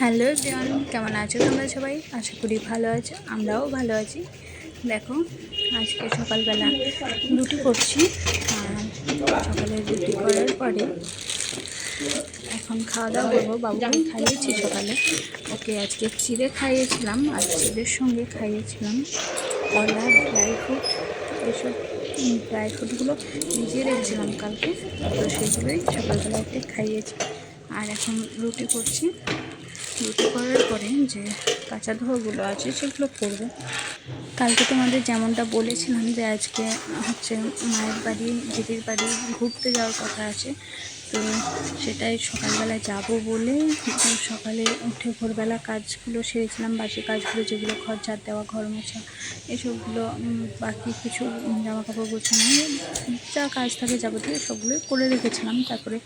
Hello everyone, কেমন আছো তোমরা সবাই? আশা করি ভালো আছো, আমরাও ভালো আছি। দেখো, আজকে সকালবেলা রুটি করছি, আর সকালে রুটি করার পরে এখন খাওয়া দাওয়া করব। বাবুকে খাইয়েছি সকালে। ওকে আজকে চিড়ে খাইয়েছিলাম, আর চিড়ের সঙ্গে খাইয়েছিলাম কলা ড্রাই ফ্রুট এসব ড্রাই ফ্রুটগুলো ভিজিয়ে রেখেছিলাম কালকে। তো সেগুলোই সকালবেলা একটু খাইয়েছি। আর এখন রুটি করছি। রুটি করার পরে যে কাঁচা ধোয়াগুলো আছে, সেগুলো করব। কালকে তোমাদের যেমনটা বলেছিলাম যে আজকে হচ্ছে মায়ের বাড়ি, দিদির বাড়ি ঘুরতে যাওয়ার কথা আছে। তো সেটাই সকালবেলা যাব বলে সকালে উঠে ভোরবেলা কাজগুলো সেরেছিলাম বাসি কাজগুলো যেগুলো ঘর ঝাড় দেওয়া, ঘর মোছা, এসবগুলো বাকি কিছু জামা কাপড় গোছানো, যা কাজ থাকে যাবতীয় সবগুলোই করে রেখেছিলাম। তারপরে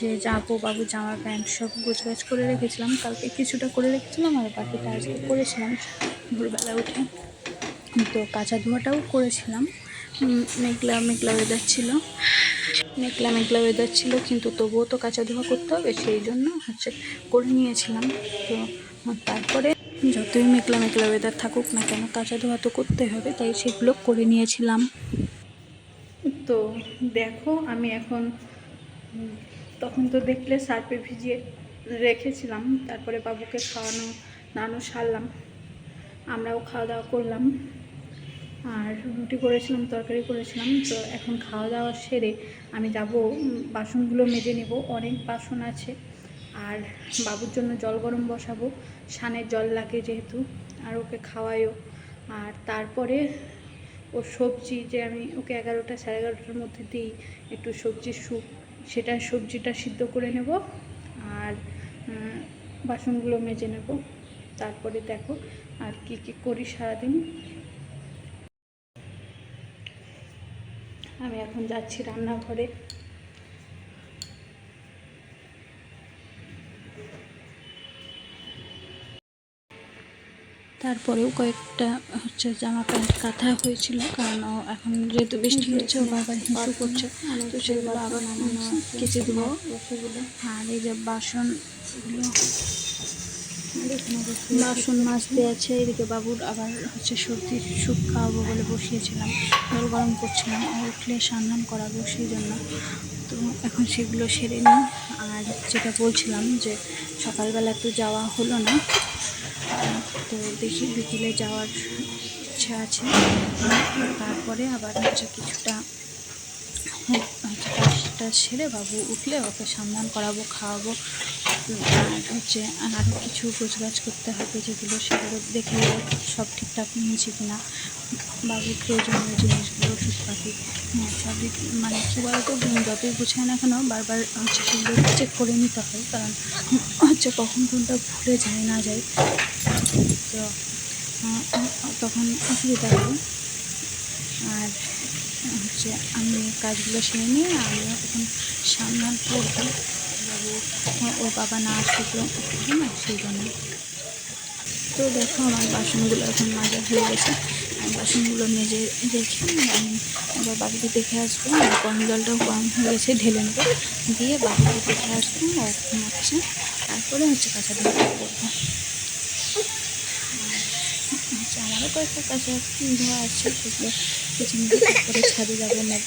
যে যাব বাবু জামা প্যান্ট সব গোছগাছ করে রেখেছিলাম, কালকে কিছুটা করে রেখেছিলাম আর বাকি আজকে করেছিলাম ভোরবেলা উঠে। তো কাঁচা ধোয়াটাও করেছিলাম। মেঘলা মেঘলা ওয়েদার ছিল। মেঘলা মেঘলা ওয়েদার ছিল, কিন্তু তবুও তো কাঁচা ধোয়া করতে হবে, সেই জন্য হচ্ছে করে নিয়েছিলাম। তো তারপরে যতই মেঘলা মেঘলা ওয়েদার থাকুক না কেন, কাঁচা ধোয়া তো করতে হবে, তাই সেগুলো করে নিয়েছিলাম। তো, দেখো, আমি এখন, তখন তো দেখলে সার্পে ভিজিয়ে রেখেছিলাম, তারপরে বাবুকে খাওয়ানো, নানো সারলাম, আমরাও খাওয়া দাওয়া করলাম। আর রুটি করেছিলাম, তরকারি করেছিলাম, তো এখন খাওয়া দাওয়া সেরে আমি যাব বাসনগুলো মেজে নেব, অনেক বাসন আছে। আর বাবুর জন্য জল গরম বসাবো, সানের জল লাগে যেহেতু, আর ওকে খাওয়াইও আর তারপরে ওর সবজি যে আমি ওকে এগারোটা সাড়ে এগারোটার মধ্যে দিই, একটু সবজির স্যুপ, সেটা সবজিটা সিদ্ধ করে নেব, আর বাসনগুলো মেজে নেব। তারপরে দেখো আর কি কি করি সারাদিন। আমি এখন যাচ্ছি রান্নাঘরে। তারপরেও কয়েকটা হচ্ছে জামা প্যান্ট কাঁথা হয়েছিল কারণ এখন যেহেতু বৃষ্টি হচ্ছে ও বারবার হিঁচু করছে তো সেগুলো আবার কেচে দেবো। আর এই যে বাসনগুলো বাসন মাজতে আছে, এদিকে বাবুর আবার হচ্ছে সর্দির স্যুপ খাওয়াবো বলে বসিয়েছিলাম, জল গরম করছিলাম, আর উঠলে স্নান করাবো সেই জন্য। তো এখন সেগুলো সেরে নিই, আর যেটা বলছিলাম যে সকালবেলা তো যাওয়া হলো না, তো দেখি বিকেলে যাওয়ার ইচ্ছা আছে। তারপরে আবার হচ্ছে কিছুটা সেরে বাবু উঠলে ওকে সন্ধান করাবো, খাওয়াবো হচ্ছে আরও কিছু গোছগাছ করতে হবে যেগুলো সেগুলো দেখে সব ঠিকঠাক নিয়েছি কিনা বাবুর প্রয়োজনীয় জিনিসগুলো, ওষুধ পাতি হ্যাঁ সবই মানে কী বলতো যতই গুছায় না কেন বারবার হচ্ছে সেগুলো চেক করে নিতে হয়, কারণ হচ্ছে কখন কোনটা ভুলে যায় না যায়। তো তখন অসুবিধা হয়। আর হচ্ছে আমি কাজগুলো সেরে নিয়ে আমিও এখন সামনান করব বাবু ওর বাবা না আসলে না, সেই জন্য। তো দেখো, আমার বাসনগুলো এখন মাজা হয়ে গেছে। আমি বাসনগুলো মেজে রেখে আমি এবার বাড়িতে দেখে আসব। আর গরম জলটাও গরম হয়ে গেছে, ঢেলে নেব। দিয়ে বাড়িতে দেখে আসব ও ঘুমাচ্ছে তারপরে হচ্ছে কাঁচা ধোয়া করব। আচ্ছা আমারও কয়েকটা কাঁচা ধোয়া আছে, সেগুলো কিছু তারপরে ছাদে যাব না।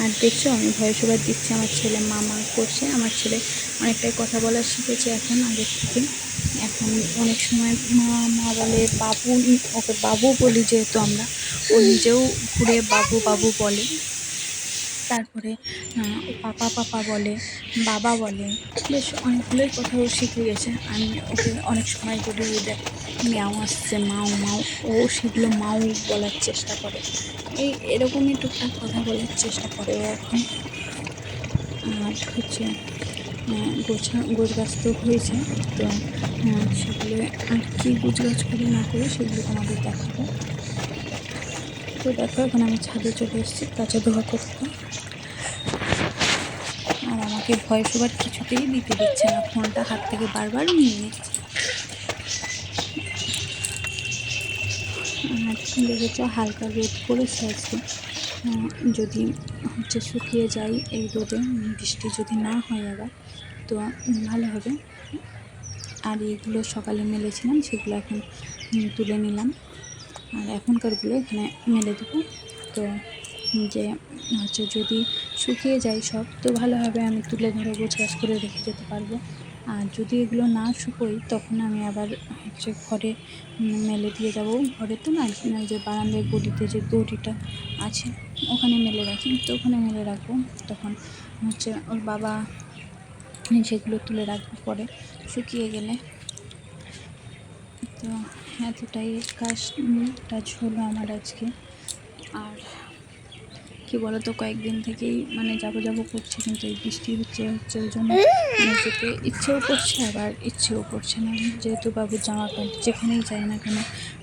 আর দেখছ, আমি ভয়ে ওভার দিচ্ছি আমার ছেলে, মামা করছে। আমার ছেলে অনেকটাই কথা বলা শিখেছে এখন, আগের থেকে। এখন অনেক সময় মা মা বলে বাবু, ওকে বাবু বলি যেহেতু আমরা, ও নিজেও ঘুরে বাবু বাবু বলে। তারপরে পাপা পাপা বলে, বাবা বলে। বেশ অনেকগুলোই কথা ও শিখে গেছে আমি ওকে অনেক সময় যদি ওদের ম্যাও আসছে, মাও মাও। ও সেগুলো মাও বলার চেষ্টা করে। এই এরকমই টুকটাক কথা বলার চেষ্টা করে। এখন আর হচ্ছে গোছা গোছ গাছ তো হয়েছে। তো সেগুলো আর কী গোছ গাছ করে না করে সেগুলো তোমাদের দেখাবো। তো দেখো, এখন আমি ছাদে চলে এসেছি, কাঁচা ধোয়া করতে। আর আমাকে ভয় ওভার কিছুতেই দিতে দিচ্ছে না, ফোনটা হাত থেকে বারবার নিয়ে নিচ্ছে। দেখেছ, হালকা রোদ পড়েছে আজকে। যদি হচ্ছে শুকিয়ে যায় এই রোদে, বৃষ্টি যদি না হয় আবার, তো ভালো হবে। আর এগুলো সকালে মেলেছিলাম, সেগুলো এখন তুলে নিলাম। আর এখনকারগুলো এখানে মেলে দেবো। তো যে হচ্ছে যদি শুকিয়ে যায় সব, তো ভালোভাবে আমি তুলে ধরে গোছগাছ করে রেখে যেতে পারব। আর যদি এগুলো না শুকোই তখন আমি আবার হচ্ছে ঘরে মেলে দিয়ে যাব। ঘরে তো না যে বারান্দায় গড়িতে যে দড়িটা আছে, ওখানে মেলে রাখি। তো ওখানে মেলে রাখব, তখন হচ্ছে ওর বাবা সেগুলো তুলে রাখব পরে। শুকিয়ে গেলে এতটাই কাজ কাজ হলো আমার আজকে। আর কি বলতো, কয়েকদিন থেকেই মানে যাব যাব করছে, কিন্তু এই বৃষ্টি হচ্ছে হচ্ছে ওই জন্য মানে যেতে ইচ্ছেও করছে, আবার ইচ্ছেও করছে না। যেহেতু বাবুর জামা প্যান্ট যেখানেই যায় না কেন,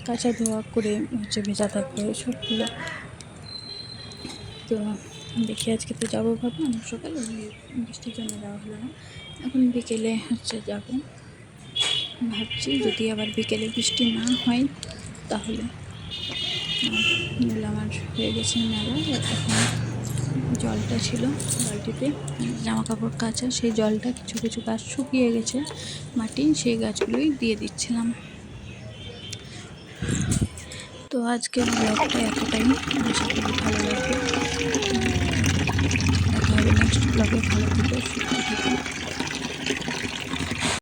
কাঁচা ধোয়া করে হচ্ছে ভেজা থাকবে সবগুলো। তো দেখি আজকে তো যাব ভাবলাম, সকালে বৃষ্টির জন্য যাওয়া হলো না। এখন বিকেলে হচ্ছে যাব। ভাবছি যদি আবার বিকেলে বৃষ্টি না হয় তাহলে। আমার হয়ে গেছে মেলা, এখন জলটা ছিল জলটিতে জামা কাপড় কাচা, সেই জলটা কিছু কিছু গাছ শুকিয়ে গেছে মাটি, সেই গাছগুলোই দিয়ে দিচ্ছিলাম। তো আজকের ব্লগটা এতটাই। আশা করি ভালো লাগবে। দেখা নেক্সট ব্লগে। ভালো থেকে।